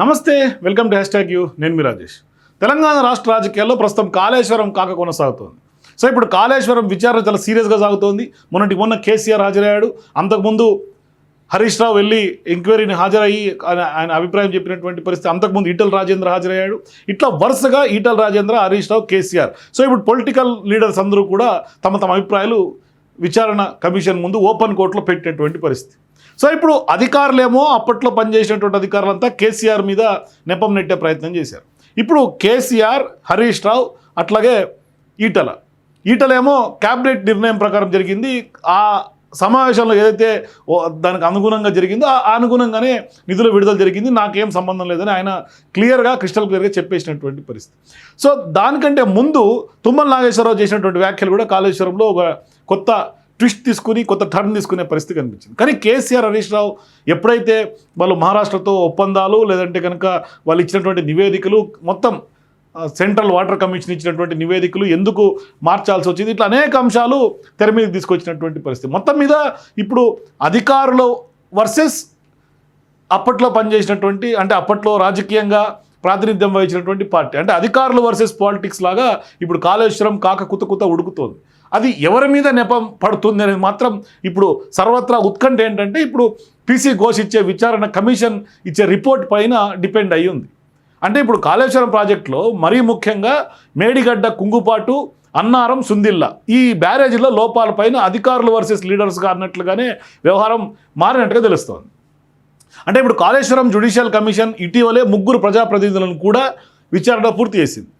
నమస్తే welcome to hashtag U. నేను మీ రాజేష్. తెలంగాణ రాష్ట్ర రాజకీయాల్లో ప్రస్తుతం కాళేశ్వరం కాక కొనసాగుతోంది. సో ఇప్పుడు కాళేశ్వరం విచారణ చాలా సీరియస్గా సాగుతోంది. మొన్నటి మొన్న కేసీఆర్ హాజరయ్యాడు. అంతకుముందు హరీష్ రావు వెళ్ళి ఎంక్వైరీని హాజరయ్యి ఆయన ఆయన అభిప్రాయం చెప్పినటువంటి పరిస్థితి అంతకుముందు ఈటల రాజేంద్ర హాజరయ్యాడు. ఇట్లా వరుసగా ఈటల రాజేంద్ర హరీష్ రావు కేసీఆర్. సో ఇప్పుడు పొలిటికల్ లీడర్స్ అందరూ కూడా తమ తమ అభిప్రాయాలు విచారణ కమిషన్ ముందు ఓపెన్ కోర్టులో పెట్టినటువంటి పరిస్థితి. సో ఇప్పుడు అధికారులేమో అప్పట్లో పనిచేసినటువంటి అధికారులంతా కేసీఆర్ మీద నెపం నెట్టే ప్రయత్నం చేశారు. ఇప్పుడు కేసీఆర్ హరీష్ రావు అట్లాగే ఈటల. ఈటలేమో క్యాబినెట్ నిర్ణయం ప్రకారం జరిగింది. ఆ సమావేశంలో ఏదైతే ఓ- దానికి అనుగుణంగా జరిగిందో ఆ అనుగుణంగానే నిధుల విడుదల జరిగింది. నాకేం సంబంధం లేదని ఆయన క్లియర్గా క్రిస్టల్ క్లియర్గా చెప్పేసినటువంటి పరిస్థితి. సో దానికంటే ముందు తుమ్మల నాగేశ్వరరావు చేసినటువంటి వ్యాఖ్యలు కూడా కాళేశ్వరంలో ఒక కొత్త ట్విస్ట్ తీసుకుని కొత్త టర్న్ తీసుకునే పరిస్థితి కనిపించింది. కానీ కేసీఆర్ హరీష్ రావు ఎప్పుడైతే వాళ్ళు మహారాష్ట్రతో ఒప్పందాలు లేదంటే కనుక వాళ్ళు ఇచ్చినటువంటి నివేదికలు మొత్తం సెంట్రల్ వాటర్ కమిషన్ ఇచ్చినటువంటి నివేదికలు ఎందుకు మార్చాల్సి వచ్చింది ఇట్లా అనేక అంశాలు తెర మీద తీసుకొచ్చినటువంటి పరిస్థితి. మొత్తం మీద ఇప్పుడు అధికారులు వర్సెస్ అప్పట్లో పనిచేసినటువంటి అంటే అప్పట్లో రాజకీయంగా ప్రాతినిధ్యం వహించినటువంటి పార్టీ. అంటే అధికారులు వర్సెస్ పాలిటిక్స్ లాగా ఇప్పుడు కాళేశ్వరం కాక కుత కుత ఉడుకుతోంది. అది ఎవరి మీద నెపం పడుతుంది అనేది మాత్రం ఇప్పుడు సర్వత్రా ఉత్కంఠ ఏంటంటే ఇప్పుడు పీసీ ఘోష్ ఇచ్చే విచారణ కమిషన్ ఇచ్చే రిపోర్ట్ పైన డిపెండ్ అయి ఉంది. అంటే ఇప్పుడు కాళేశ్వరం ప్రాజెక్టులో మరీ ముఖ్యంగా మేడిగడ్డ కుంగుపాటు అన్నారం సుందిల్లా ఈ బ్యారేజీలో లోపాలపైన అధికారులు వర్సెస్ లీడర్స్గా అన్నట్లుగానే వ్యవహారం మారినట్టుగా తెలుస్తోంది. అంటే ఇప్పుడు కాళేశ్వరం జ్యుడిషియల్ కమిషన్ ఇటీవలే ముగ్గురు ప్రజాప్రతినిధులను కూడా విచారణ పూర్తి చేసింది.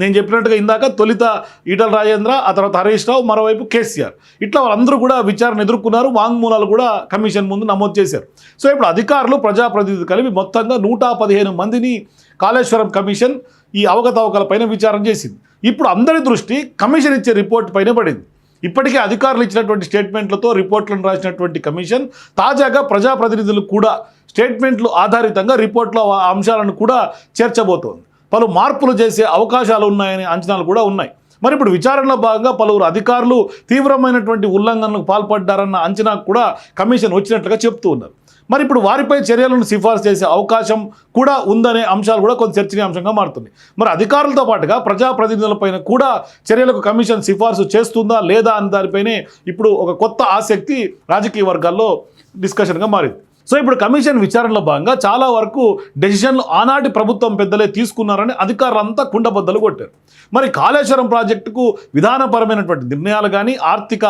నేను చెప్పినట్టుగా ఇందాక తొలిత ఈటల రాజేంద్ర ఆ తర్వాత హరీష్ రావు మరోవైపు కేసీఆర్. ఇట్లా వాళ్ళందరూ కూడా విచారణ ఎదుర్కొన్నారు వాంగ్మూలాలు కూడా కమిషన్ ముందు నమోదు చేశారు. సో ఇప్పుడు అధికారులు ప్రజాప్రతినిధులు కలిపి మొత్తంగా నూట పదిహేను మందిని కాళేశ్వరం కమిషన్ ఈ అవకతవకలపైన విచారణ చేసింది. ఇప్పుడు అందరి దృష్టి కమిషన్ ఇచ్చే రిపోర్ట్ పైన పడింది. ఇప్పటికే అధికారులు ఇచ్చినటువంటి స్టేట్మెంట్లతో రిపోర్ట్లను రాసినటువంటి కమిషన్ తాజాగా ప్రజాప్రతినిధులు కూడా స్టేట్మెంట్లు ఆధారితంగా రిపోర్ట్లో ఆ అంశాలను కూడా చేర్చబోతోంది. పలు మార్పులు చేసే అవకాశాలు ఉన్నాయనే అంచనాలు కూడా ఉన్నాయి. మరి ఇప్పుడు విచారణలో భాగంగా పలువురు అధికారులు తీవ్రమైనటువంటి ఉల్లంఘనలకు పాల్పడ్డారన్న అంచనా కూడా కమిషన్ వచ్చినట్లుగా చెప్తూ ఉన్నారు. మరి ఇప్పుడు వారిపై చర్యలను సిఫార్సు చేసే అవకాశం కూడా ఉందనే అంశాలు కూడా కొంత చర్చనీయాంశంగా మారుతుంది. మరి అధికారులతో పాటుగా ప్రజాప్రతినిధులపైన కూడా చర్యలకు కమిషన్ సిఫార్సు చేస్తుందా లేదా అనే దానిపైనే ఇప్పుడు ఒక కొత్త ఆసక్తి రాజకీయ వర్గాల్లో డిస్కషన్గా మారింది. సో ఇప్పుడు కమిషన్ విచారణలో భాగంగా చాలా వరకు డెసిషన్లు ఆనాటి ప్రభుత్వం పెద్దలే తీసుకున్నారని అధికారులంతా కుండబద్దలు కొట్టారు. మరి కాళేశ్వరం ప్రాజెక్టుకు విధానపరమైనటువంటి నిర్ణయాలు కానీ ఆర్థిక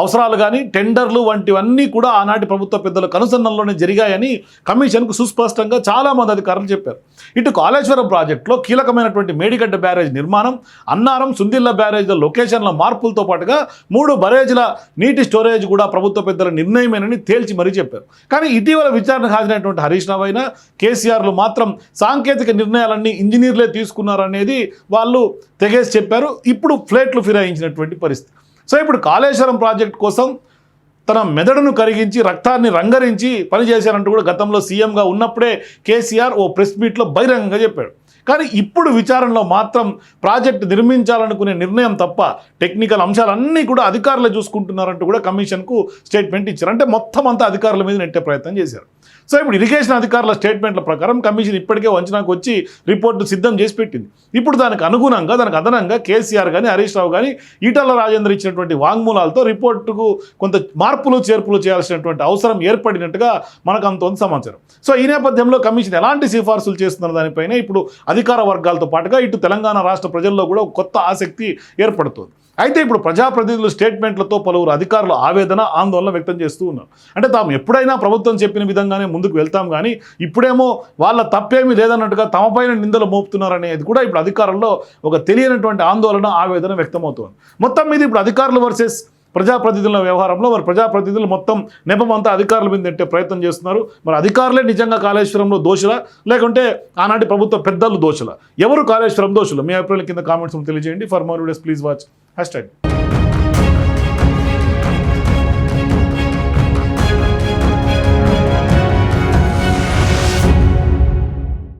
అవసరాలు కానీ టెండర్లు వంటివన్నీ కూడా ఆనాటి ప్రభుత్వ పెద్దల కనుసన్నల్లోనే జరిగాయని కమిషన్కు సుస్పష్టంగా చాలామంది అధికారులు చెప్పారు. ఇటు కాళేశ్వరం ప్రాజెక్టులో కీలకమైనటువంటి మేడిగడ్డ బ్యారేజ్ నిర్మాణం అన్నారం సుందిల్ల బ్యారేజ్ల లొకేషన్ల మార్పులతో పాటుగా మూడు బరేజ్ల నీటి స్టోరేజ్ కూడా ప్రభుత్వ పెద్దల నిర్ణయమేనని తేల్చి మరీ చెప్పారు. కానీ ఇటీవల విచారణకు హాజరైనటువంటి హరీష్ రావు అయినా కేసీఆర్లు మాత్రం సాంకేతిక నిర్ణయాలన్నీ ఇంజనీర్లే తీసుకున్నారనేది వాళ్ళు తెగేసి చెప్పారు. ఇప్పుడు ఫ్లేట్లు ఫిరాయించినటువంటి పరిస్థితి. సో ఇప్పుడు కాళేశ్వరం ప్రాజెక్ట్ కోసం తన మెదడును కరిగించి రక్తాన్ని రంగరించి పనిచేశారంటూ కూడా గతంలో సీఎంగా ఉన్నప్పుడే కేసీఆర్ ఓ ప్రెస్ మీట్లో బహిరంగంగా చెప్పాడు. కానీ ఇప్పుడు విచారణలో మాత్రం ప్రాజెక్ట్ నిర్మించాలనుకునే నిర్ణయం తప్ప టెక్నికల్ అంశాలన్నీ కూడా అధికారులు చూసుకుంటున్నారంటూ కూడా కమిషన్కు స్టేట్మెంట్ ఇచ్చారు. అంటే మొత్తం అంతా అధికారుల మీద నెట్టే ప్రయత్నం చేశారు. సో ఇప్పుడు ఇరిగేషన్ అధికారుల స్టేట్మెంట్ల ప్రకారం కమిషన్ ఇప్పటికే వంచనాకు వచ్చి రిపోర్టు సిద్ధం చేసి పెట్టింది. ఇప్పుడు దానికి అనుగుణంగా దానికి అదనంగా కేసీఆర్ కానీ హరీష్ రావు కానీ ఈటల రాజేందర్ ఇచ్చినటువంటి వాంగ్మూలాలతో రిపోర్టుకు కొంత మార్పులు చేర్పులు చేయాల్సినటువంటి అవసరం ఏర్పడినట్టుగా మనకు అంత ఉంది సమాచారం. సో ఈ నేపథ్యంలో కమిషన్ ఎలాంటి సిఫార్సులు చేస్తున్న దానిపైన ఇప్పుడు అధికార వర్గాలతో పాటుగా ఇటు తెలంగాణ రాష్ట్ర ప్రజల్లో కూడా కొత్త ఆసక్తి ఏర్పడుతుంది. అయితే ఇప్పుడు ప్రజాప్రతినిధుల స్టేట్మెంట్లతో పలువురు అధికారులు ఆవేదన ఆందోళన వ్యక్తం చేస్తూ ఉన్నారు. అంటే తాము ఎప్పుడైనా ప్రభుత్వం చెప్పిన విధంగానే ముందుకు వెళ్తాం కానీ ఇప్పుడేమో వాళ్ళ తప్పేమీ లేదన్నట్టుగా తమపైన నిందలు మోపుతున్నారనేది కూడా ఇప్పుడు అధికారుల్లో ఒక తెలియనటువంటి ఆందోళన ఆవేదన వ్యక్తమవుతోంది. మొత్తం మీద ఇప్పుడు అధికారులు వర్సెస్ ప్రజాప్రతినిధుల వ్యవహారంలో మరి ప్రజాప్రతినిధులు మొత్తం నెపం అంతా అధికారుల మీద నెట్టే ప్రయత్నం చేస్తున్నారు. మరి అధికారులే నిజంగా కాళేశ్వరంలో దోషుల? లేకుంటే ఆనాటి ప్రభుత్వ పెద్దలు దోషుల? ఎవరు కాళేశ్వరం దోషులు? మీ అభిప్రాయాల కింద కామెంట్స్ తెలియజేయండి. For more videos please watch hashtag